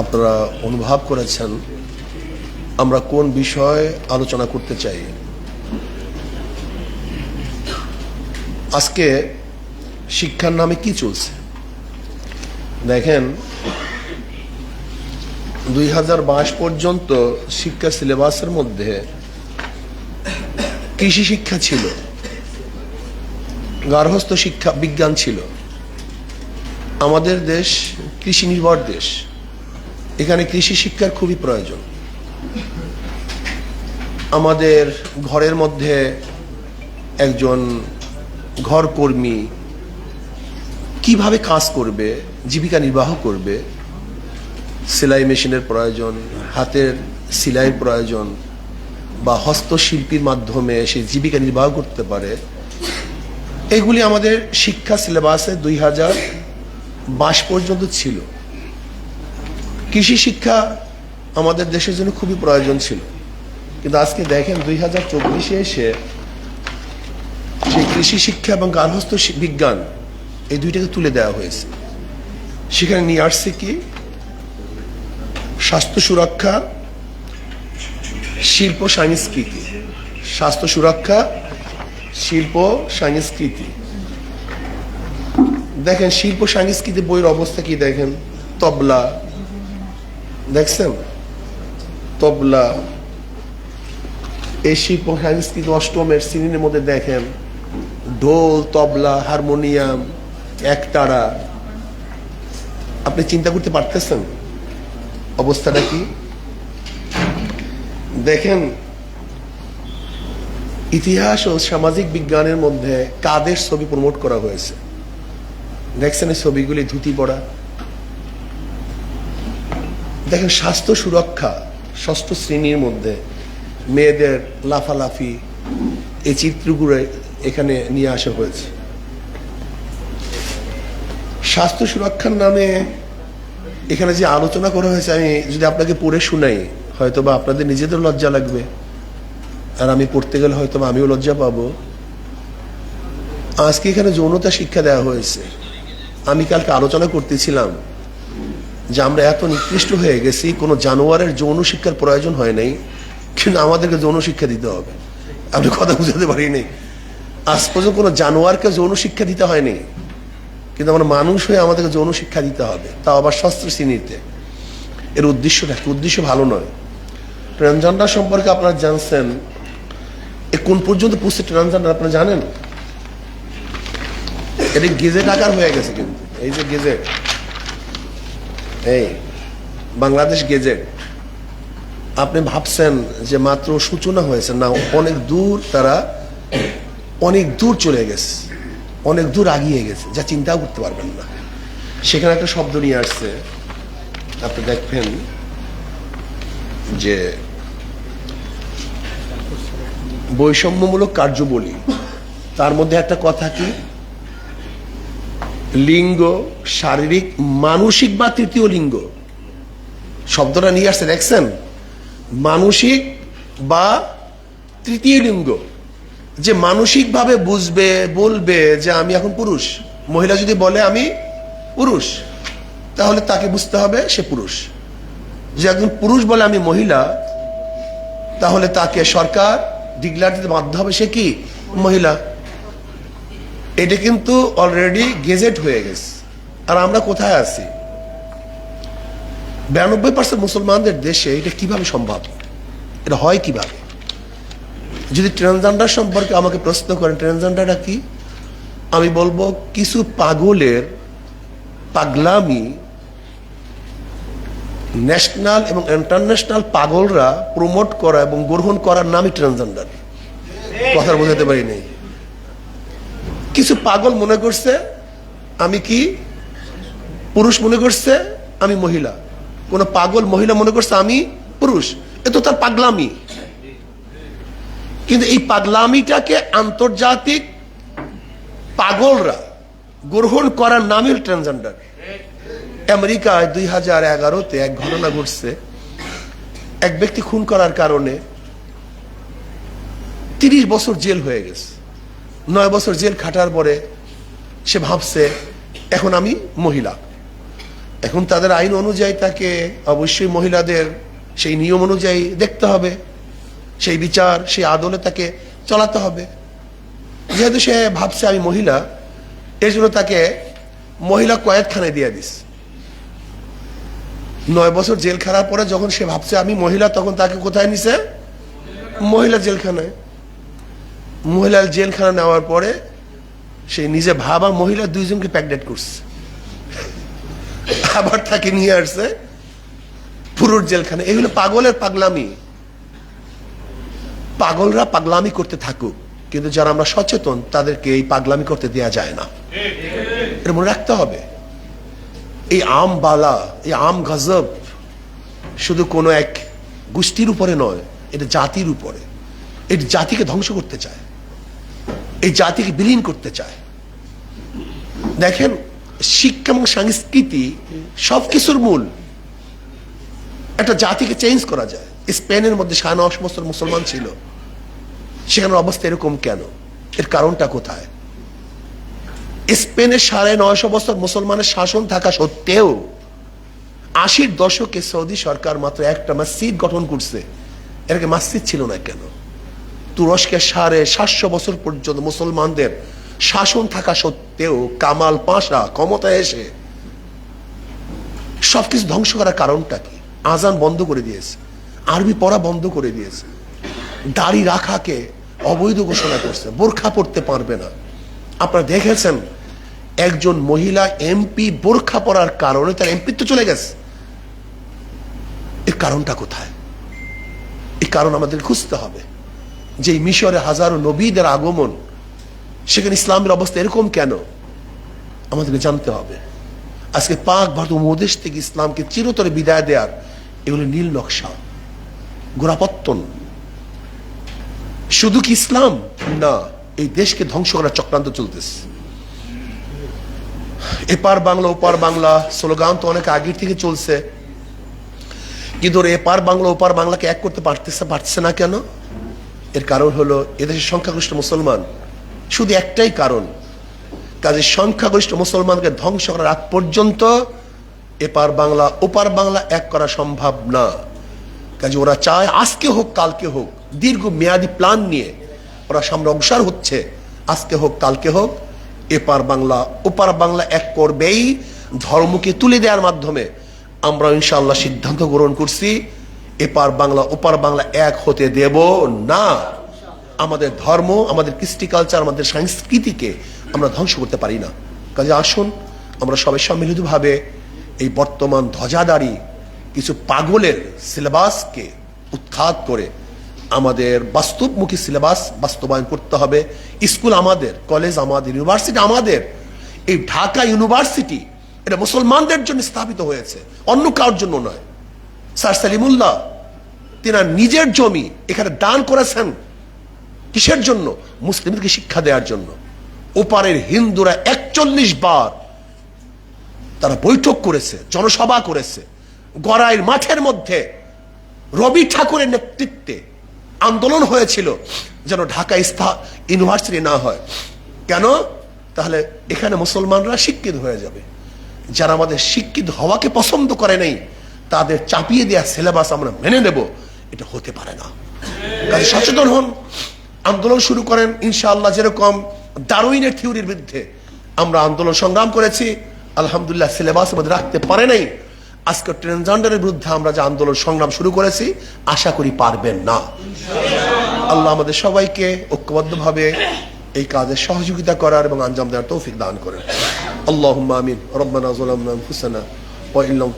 আপনারা অনুভব করেছেন, আমরা কোন বিষয়ে আলোচনা করতে চাই? আজকে শিক্ষার নামে কি চলছে? দেখেন, দুই হাজার বাইশ পর্যন্ত শিক্ষা সিলেবাসের মধ্যে কৃষি শিক্ষা ছিল, গার্হস্থ্য শিক্ষা বিজ্ঞান ছিল। আমাদের দেশ কৃষি নির্ভর দেশ। এখানে কৃষি শিক্ষার খুবই প্রয়োজন। আমাদের ঘরের মধ্যে একজন ঘরকর্মী কীভাবে কাজ করবে, জীবিকা নির্বাহ করবে, সেলাই মেশিনের প্রয়োজন, হাতের সেলাইয়ের প্রয়োজন, বা হস্তশিল্পীর মাধ্যমে সে জীবিকা নির্বাহ করতে পারে, এগুলি আমাদের শিক্ষা সিলেবাসে দুই হাজার বাইশ পর্যন্ত ছিল। কৃষি শিক্ষা আমাদের দেশের জন্য খুবই প্রয়োজন ছিল। কিন্তু আজকে দেখেন দুই হাজার চব্বিশে এসে সেই কৃষি শিক্ষা এবং গার্হস্থ্য শি- বিজ্ঞান এই দুইটাকে তুলে দেওয়া হয়েছে। সেখানে নিয়ে আসছে কি? স্বাস্থ্য সুরক্ষা, শিল্প, সংস্কৃতি। স্বাস্থ্য সুরক্ষা, শিল্প, সংস্কৃতি। দেখেন শিল্প সংস্কৃতি বইয়ের অবস্থা কি দেখেন? তবলা দেখছেন? তবলা এই শিল্প সংস্কৃতি অষ্টমের শ্রেণির মধ্যে দেখেন, ঢোল, তবলা, হারমোনিয়াম একতারা আপনি চিন্তা করতে পারতেছেন? অবস্থাটা কি? দেখেন, ইতিহাস ও সামাজিক বিজ্ঞানের মধ্যে কাদের ছবি প্রমোট করা হয়েছে? দেখছেন এই ছবিগুলি ধুতি পড়া দেখেন স্বাস্থ্য সুরক্ষা ষষ্ঠ শ্রেণির মধ্যে মেয়েদের লাফালাফি এই চিত্রগুলো এখানে নিয়ে আসা হয়েছে। স্বাস্থ্য সুরক্ষার নামে এখানে যে আলোচনা করা হয়েছে, আমি যদি আপনাকে পড়ে শুনাই হয়তো বা আপনাদের নিজেদের লজ্জা লাগবে। আর আমি পড়তে গেলে হয়তো আমিও লজ্জা পাবো। আজকে এখানে যৌনতা শিক্ষা দেওয়া হয়েছে। আমি কালকে আলোচনা করতেছিলাম যে আমরা এত নিকৃষ্ট হয়ে গেছি, কোনো জানোয়ারের যৌন শিক্ষার প্রয়োজন হয় নাই, কিন্তু আমাদেরকে যৌন শিক্ষা দিতে হবে। আপনি কথা বুঝাতে পারিনি। আজ পর্যন্ত কোনো জানোয়ারকে যৌন শিক্ষা দিতে হয়নি, কিন্তু আমরা মানুষ হয়ে আমাদেরকে যৌন শিক্ষা দিতে হবে। তাও আবার শস্ত্র শ্রেণীতে। এর উদ্দেশ্যটা কি? উদ্দেশ্য ভালো নয়। ট্রান্সজেন্ডার সম্পর্কে আপনারা জানছেন। এ কোন পর্যন্ত পুষছে ট্রান্সজেন্ডার আপনারা জানেন? এটা গেজেট আকার হয়ে গেছে কিন্তু। এই যে গেজেট। এই, বাংলাদেশ গেজেট আপনি ভাবছেন যে মাত্র সূচনা হয়েছে। না, অনেক দূর তারা, অনেক দূর চলে গেছে। অনেক দূর আগিয়ে গেছে। যা চিন্তাও করতে পারবেন না। সেখানে একটা শব্দ নিয়ে আসছে। আপনি দেখবেন যে বৈষম্যমূলক কার্যবলী, তার মধ্যে একটা কথা কি? লিঙ্গ, শারীরিক, মানসিক বা তৃতীয় লিঙ্গ। শব্দটা নিয়ে আসছে, দেখছেন? মানসিক বা তৃতীয় লিঙ্গ। যে মানসিকভাবে বুঝবে, বলবে যে আমি এখন পুরুষ, মহিলা যদি বলে আমি পুরুষ, তাহলে তাকে বুঝতে হবে সে পুরুষ। যে একজন পুরুষ বলে আমি মহিলা, তাহলে তাকে সরকার ডিক্লার দিতে বাধ্য হবে সে কি? মহিলা। এটা কিন্তু অলরেডি গেজেট হয়ে গেছে। আর আমরা কোথায় আছি? বিরানব্বই পার্সেন্ট মুসলমানদের দেশে এটা কীভাবে সম্ভব? এটা হয় কীভাবে? যদি ট্রান্সজেন্ডার সম্পর্কে আমাকে প্রশ্ন করেন ট্রান্সজেন্ডারটা কি? আমি বলব কিছু পাগলের পাগলামি ন্যাশনাল এবং ইন্টারন্যাশনাল পাগলরা প্রমোট করা এবং গ্রহণ করার নামই ট্রান্সজেন্ডার কথা বোঝাতে পারি নাই কিছু পাগল মনে করছে, আমি কি? পুরুষ মনে করছে, আমি মহিলা। কোন পাগল মহিলা মনে করছে, আমি পুরুষ। এ তো তার পাগলামি। কিন্তু এই পাগলামিটাকে আন্তর্জাতিক পাগলরা গ্রহণ করার নামই ট্রান্সজেন্ডার। আমেরিকায় দুই হাজার এগারোতে এক ঘটনা ঘটছে। এক ব্যক্তি খুন করার কারণে তিরিশ বছর জেল হয়ে গেছে। নয় বছর জেল খাটার পরে সে ভাবছে, এখন আমি মহিলা। এখন তাদের আইন অনুযায়ী তাকে অবশ্যই মহিলাদের সেই নিয়ম অনুযায়ী দেখতে হবে, সেই বিচার, সেই আদলে তাকে চলাতে হবে। যেহেতু সে ভাবছে আমি মহিলা, এর জন্য তাকে মহিলা কয়েদখানায় দিয়ে দিস। নয় বছর জেল খেলার পরে যখন সে ভাবছে আমি মহিলা, তখন তাকে কোথায় নিছে? মহিলা জেলখানায়। মহিলা জেলখানা নেওয়ার পরে সে নিজে ভাবা মহিলা দুইজনকে প্যাকডেট করছে। আবার তাকে নিয়ে আসছে পুরুষ জেলখানে। এগুলো পাগলের পাগলামি। পাগলরা পাগলামি করতে থাকুক, কিন্তু যারা আমরা সচেতন, তাদেরকে এই পাগলামি করতে দেয়া যায় না। এটা মনে রাখতে হবে। এই আম বালা, এই আম গজব শুধু কোনো এক গোষ্ঠীর উপরে নয়, এটা জাতির উপরে। এই জাতিকে ধ্বংস করতে চায়। এই জাতিকে বিলীন করতে চায়। দেখেন, শিক্ষা এবং সংস্কৃতি সব কিছুর মূল। একটা জাতিকে চেঞ্জ করা যায়। স্পেনের মধ্যে নশো বছর মুসলমান ছিল। সেখানের অবস্থা এরকম কেন? এর কারণটা কোথায়? স্পেনের সাড়ে নয়শো বছর মুসলমানের শাসন থাকা সত্ত্বেও আশির দশকে সৌদি সরকার মাত্র একটা মসজিদ গঠন করছে। এটাকে মসজিদ ছিল না কেন? তুরস্কের সাড়ে সাতশো বছর পর্যন্ত মুসলমানদের শাসন থাকা সত্ত্বেও কামাল পাশা ক্ষমতায় এসে সবকিছু ধ্বংস করার কারণটা কি? আজান বন্ধ করে দিয়েছে। আরবি পড়া বন্ধ করে দিয়েছে। দাড়ি রাখাকে অবৈধ ঘোষণা করছে। বোরখা পড়তে পারবে না। আপনারা দেখেছেন, একজন মহিলা এমপি বোরখা পরার কারণে তার এমপি তো চলে গেছে। এর কারণটা কোথায়? এই কারণ আমাদের খুঁজতে হবে। যে মিশরে হাজারো নবীদের আগমন, সেখানে ইসলামের অবস্থা এরকম কেন? আমাদেরকে জানতে হবে। আজকে পাক ভারত উপদেশ থেকে ইসলামকে চিরতরে বিদায় দেওয়ার এগুলো নীল নকশা, গোড়াপত্তন। শুধু কি ইসলাম? না, এই দেশকে ধ্বংস করার চক্রান্ত চলতেছে। এপার বাংলা, ওপার বাংলা, স্লোগান তো অনেক আগের থেকে চলছে। কিন্তু এপার বাংলা, ওপার বাংলাকে এক করতে পারতেছে পারছে না কেন? এর কারণ হলো এদেশের সংখ্যাগরিষ্ঠ মুসলমান। শুধু একটাই কারণ কাজে সংখ্যাগরিষ্ঠ মুসলমানকে ধ্বংস করার আগ পর্যন্ত এপার বাংলা, ওপার বাংলা এক করা সম্ভব না। কাজে ওরা চায় আজকে হোক, কালকে হোক, দীর্ঘ মেয়াদি প্ল্যান নিয়ে ওরা সামনে অগ্রসর হচ্ছে। আজকে হোক, কালকে হোক, এপার বাংলা, ওপার বাংলা এক করবেই, ধর্মকে তুলে দেওয়ার মাধ্যমে আমরা ইনশাআল্লাহ সিদ্ধান্ত গ্রহণ করছি। এপার বাংলা, ওপার বাংলা এক হতে দেব না। আমাদের ধর্ম, আমাদের কৃষ্টি কালচার আমাদের সংস্কৃতিকে আমরা ধ্বংস করতে পারি না। কাজে আসুন, আমরা সবাই সম্মিলিতভাবে এই বর্তমান ধ্বজাদারি কিছু পাগলের সিলেবাসকে উৎখাত করে আমাদের বাস্তবমুখী সিলেবাস বাস্তবায়ন করতে হবে। স্কুল আমাদের, কলেজ আমাদের, ইউনিভার্সিটি আমাদের, এই ঢাকা ইউনিভার্সিটি এটা মুসলমানদের জন্য স্থাপিত হয়েছে, অন্য কারোর জন্য নয়। স্যার সালিমুল্লাহ তিনার নিজের জমি এখানে দান করেছেন কিসের জন্য? মুসলিমদেরকে শিক্ষা দেওয়ার জন্য। ওপারের হিন্দুরা একচল্লিশ বার তারা বৈঠক করেছে, জনসভা করেছে, গড়াইয়ের মাঠের মধ্যে রবি ঠাকুরের নেতৃত্বে আন্দোলন হয়েছিল যেন ঢাকা ইস্তা ইউনিভার্সিটি না হয়। কেন? তাহলে এখানে মুসলমানরা শিক্ষিত হয়ে যাবে। যারা আমাদের শিক্ষিত হওয়াকে পছন্দ করে নাই তাদের চাপিয়ে দেওয়া সিলেবাস আমরা মেনে নেব, এটা হতে পারে না। কাজে সচেতন হন, আন্দোলন শুরু করেন, ইনশাআল্লাহ যেরকম দারুইনের থিওরির বিরুদ্ধে আমরা আন্দোলন সংগ্রাম করেছি, আলহামদুলিল্লাহ সিলেবাস আমাদের রাখতে পারে নাই। আজকে ট্রান্সজেন্ডারের বিরুদ্ধে আমরা যে আন্দোলন সংগ্রাম শুরু করেছি, আশা করি পারবেন না। আল্লাহ আমাদের সবাইকে ঐক্যবদ্ধভাবে এই কাজে সহযোগিতা করার এবং আঞ্জাম দেওয়ার তৌফিক দান করেন। আল্লাহ আমিন। রব্বানা ওয়া ইল্লাম